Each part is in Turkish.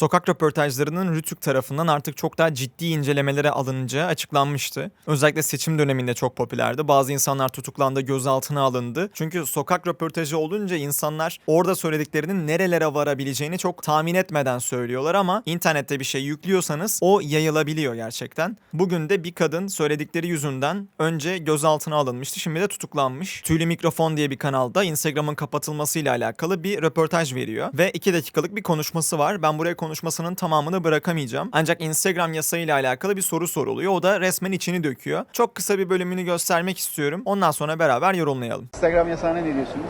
Sokak röportajlarının Rütük tarafından artık çok daha ciddi incelemelere alınacağı açıklanmıştı. Özellikle seçim döneminde çok popülerdi. Bazı insanlar tutuklandı, gözaltına alındı. Çünkü sokak röportajı olunca insanlar orada söylediklerinin nerelere varabileceğini çok tahmin etmeden söylüyorlar ama internette bir şey yüklüyorsanız o yayılabiliyor gerçekten. Bugün de bir kadın söyledikleri yüzünden önce gözaltına alınmıştı, şimdi de tutuklanmış. Tüylü Mikrofon diye bir kanalda Instagram'ın kapatılmasıyla alakalı bir röportaj veriyor ve 2 dakikalık bir konuşması var. Ben buraya konuşmasının tamamını bırakamayacağım. Ancak Instagram yasayla alakalı bir soru soruluyor. O da resmen içini döküyor. Çok kısa bir bölümünü göstermek istiyorum. Ondan sonra beraber yorumlayalım. Instagram yasağına ne diyorsunuz?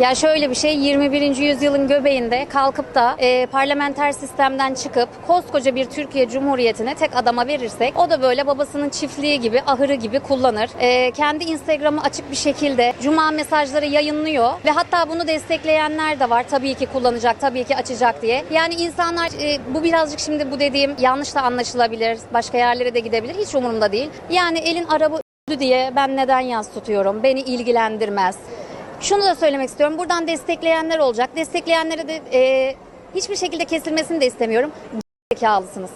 Ya şöyle bir şey 21. yüzyılın göbeğinde kalkıp da e, parlamenter sistemden çıkıp koskoca bir Türkiye Cumhuriyeti'ne tek adama verirsek o da böyle babasının çiftliği gibi ahırı gibi kullanır. E, kendi Instagram'ı açık bir şekilde cuma mesajları yayınlıyor ve hatta bunu destekleyenler de var. Tabii ki kullanacak, tabii ki açacak diye. Yani insanlar e, bu birazcık şimdi bu dediğim yanlış da anlaşılabilir. Başka yerlere de gidebilir. Hiç umurumda değil. Yani elin arabı diye ben neden yaz tutuyorum? Beni ilgilendirmez. Şunu da söylemek istiyorum. Buradan destekleyenler olacak. Destekleyenlere de e, hiçbir şekilde kesilmesini de istemiyorum. Zekalısınız.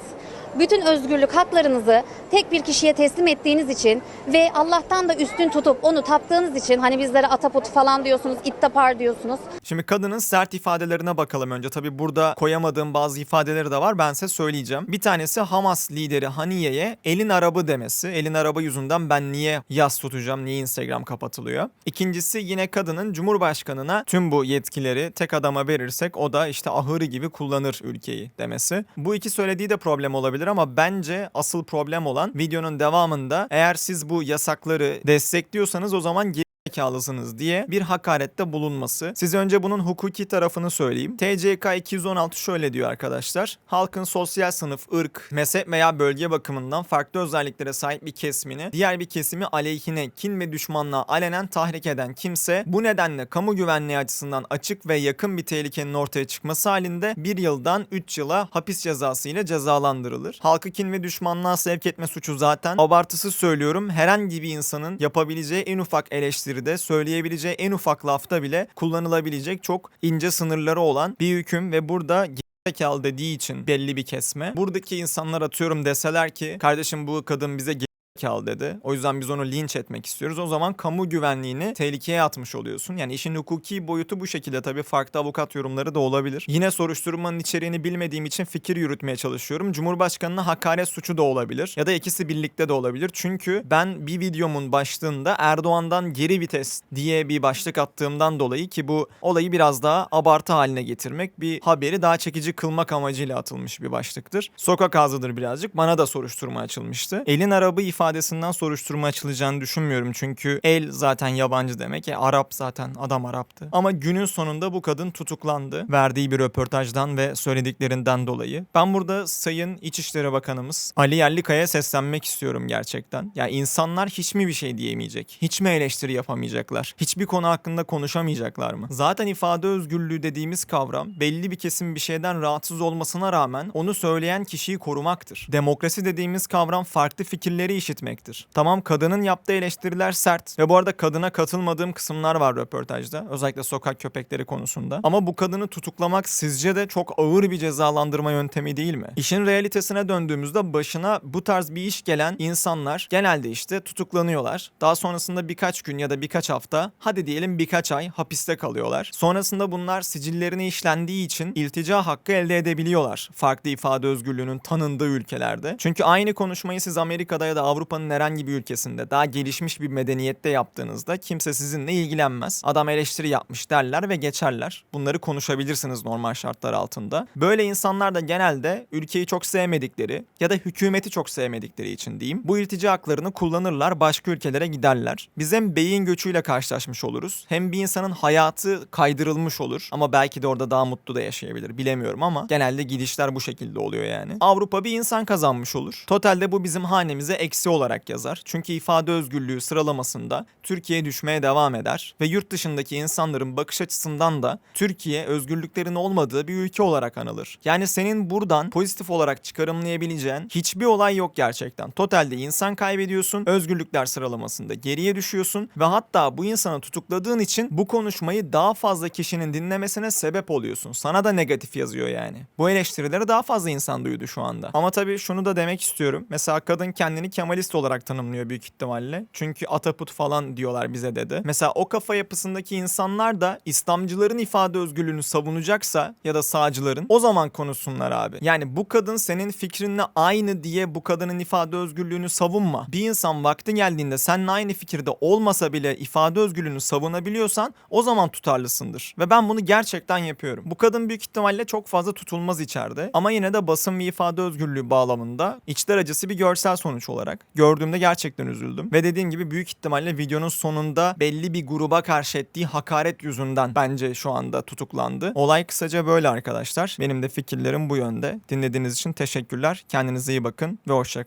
Bütün özgürlük haklarınızı tek bir kişiye teslim ettiğiniz için ve Allah'tan da üstün tutup onu taptığınız için hani bizlere ataput falan diyorsunuz, ittapar diyorsunuz. Şimdi kadının sert ifadelerine bakalım önce. Tabi burada koyamadığım bazı ifadeleri de var. Ben size söyleyeceğim. Bir tanesi Hamas lideri Haniye'ye elin arabı demesi. Elin araba yüzünden ben niye yas tutacağım, niye Instagram kapatılıyor. İkincisi yine kadının Cumhurbaşkanına tüm bu yetkileri tek adama verirsek o da işte ahırı gibi kullanır ülkeyi demesi. Bu iki söylediği de problem olabilir ama bence asıl problem olan videonun devamında eğer siz bu yasakları destekliyorsanız o zaman zekalısınız diye bir hakarette bulunması. Size önce bunun hukuki tarafını söyleyeyim. TCK 216 şöyle diyor arkadaşlar. Halkın sosyal sınıf, ırk, mezhep veya bölge bakımından farklı özelliklere sahip bir kesimini diğer bir kesimi aleyhine, kin ve düşmanlığa alenen tahrik eden kimse bu nedenle kamu güvenliği açısından açık ve yakın bir tehlikenin ortaya çıkması halinde bir yıldan 3 yıla hapis cezası ile cezalandırılır. Halkı kin ve düşmanlığa sevk etme suçu zaten abartısı söylüyorum herhangi bir insanın yapabileceği en ufak eleştiride söyleyebileceği en ufak lafta bile kullanılabilecek çok ince sınırları olan bir hüküm ve burada zekalı dediği için belli bir kesme. Buradaki insanlar atıyorum deseler ki kardeşim bu kadın bize zekalı dedi. O yüzden biz onu linç etmek istiyoruz. O zaman kamu güvenliğini tehlikeye atmış oluyorsun. Yani işin hukuki boyutu bu şekilde tabii farklı avukat yorumları da olabilir. Yine soruşturmanın içeriğini bilmediğim için fikir yürütmeye çalışıyorum. Cumhurbaşkanına hakaret suçu da olabilir. Ya da ikisi birlikte de olabilir. Çünkü ben bir videomun başlığında Erdoğan'dan geri vites diye bir başlık attığımdan dolayı ki bu olayı biraz daha abartı haline getirmek, bir haberi daha çekici kılmak amacıyla atılmış bir başlıktır. Sokak ağzıdır birazcık. Bana da soruşturma açılmıştı. Elin arabı ifadesinden soruşturma açılacağını düşünmüyorum. Çünkü el zaten yabancı demek. E, Arap zaten adam Arap'tı. Ama günün sonunda bu kadın tutuklandı. Verdiği bir röportajdan ve söylediklerinden dolayı. Ben burada Sayın İçişleri Bakanımız Ali Yerlikaya seslenmek istiyorum gerçekten. Ya insanlar hiç mi bir şey diyemeyecek? Hiç mi eleştiri yapamayacaklar? Hiçbir konu hakkında konuşamayacaklar mı? Zaten ifade özgürlüğü dediğimiz kavram belli bir kesim bir şeyden rahatsız olmasına rağmen onu söyleyen kişiyi korumaktır. Demokrasi dediğimiz kavram farklı fikirleri işitmektir. Tamam kadının yaptığı eleştiriler sert ve bu arada kadına katılmadığım kısımlar var röportajda. Özellikle sokak köpekleri konusunda. Ama bu kadını tutuklamak sizce de çok ağır bir cezalandırma yöntemi değil mi? İşin realitesine döndüğümüzde başına bu tarz bir iş gelen insanlar genelde işte tutuklanıyorlar. Daha sonrasında birkaç gün ya da birkaç hafta hadi diyelim birkaç ay hapiste kalıyorlar. Sonrasında bunlar sicillerine işlendiği için iltica hakkı elde edebiliyorlar. Farklı ifade özgürlüğünün tanındığı ülkelerde. Çünkü aynı konuşmayı siz Amerika'da ya da Avrupa'nın herhangi bir ülkesinde daha gelişmiş bir medeniyette yaptığınızda kimse sizinle ilgilenmez. Adam eleştiri yapmış derler ve geçerler. Bunları konuşabilirsiniz normal şartlar altında. Böyle insanlar da genelde ülkeyi çok sevmedikleri ya da hükümeti çok sevmedikleri için diyeyim. Bu iltica haklarını kullanırlar başka ülkelere giderler. Biz hem beyin göçüyle karşılaşmış oluruz hem bir insanın hayatı kaydırılmış olur ama belki de orada daha mutlu da yaşayabilir bilemiyorum ama genelde gidişler bu şekilde oluyor yani. Avrupa bir insan kazanmış olur. Totalde bu bizim hanemize eksi olarak yazar. Çünkü ifade özgürlüğü sıralamasında Türkiye düşmeye devam eder ve yurt dışındaki insanların bakış açısından da Türkiye özgürlüklerin olmadığı bir ülke olarak anılır. Yani senin buradan pozitif olarak çıkarımlayabileceğin hiçbir olay yok gerçekten. Totalde insan kaybediyorsun, özgürlükler sıralamasında geriye düşüyorsun ve hatta bu insanı tutukladığın için bu konuşmayı daha fazla kişinin dinlemesine sebep oluyorsun. Sana da negatif yazıyor yani. Bu eleştirileri daha fazla insan duydu şu anda. Ama tabii şunu da demek istiyorum. Mesela kadın kendini Kemalist olarak tanımlıyor büyük ihtimalle. Çünkü ataput falan diyorlar bize dedi. Mesela o kafa yapısındaki insanlar da İslamcıların ifade özgürlüğünü savunacaksa ya da sağcıların o zaman konuşsunlar abi. Yani bu kadın senin fikrinle aynı diye bu kadının ifade özgürlüğünü savunma. Bir insan vakti geldiğinde seninle aynı fikirde olmasa bile ifade özgürlüğünü savunabiliyorsan o zaman tutarlısındır. Ve ben bunu gerçekten yapıyorum. Bu kadın büyük ihtimalle çok fazla tutulmaz içeride. Ama yine de basın ve ifade özgürlüğü bağlamında içler acısı bir görsel sonuç olarak. Gördüğümde gerçekten üzüldüm. Ve dediğim gibi büyük ihtimalle videonun sonunda belli bir gruba karşı ettiği hakaret yüzünden bence şu anda tutuklandı. Olay kısaca böyle arkadaşlar. Benim de fikirlerim bu yönde. Dinlediğiniz için teşekkürler. Kendinize iyi bakın ve hoşçakalın.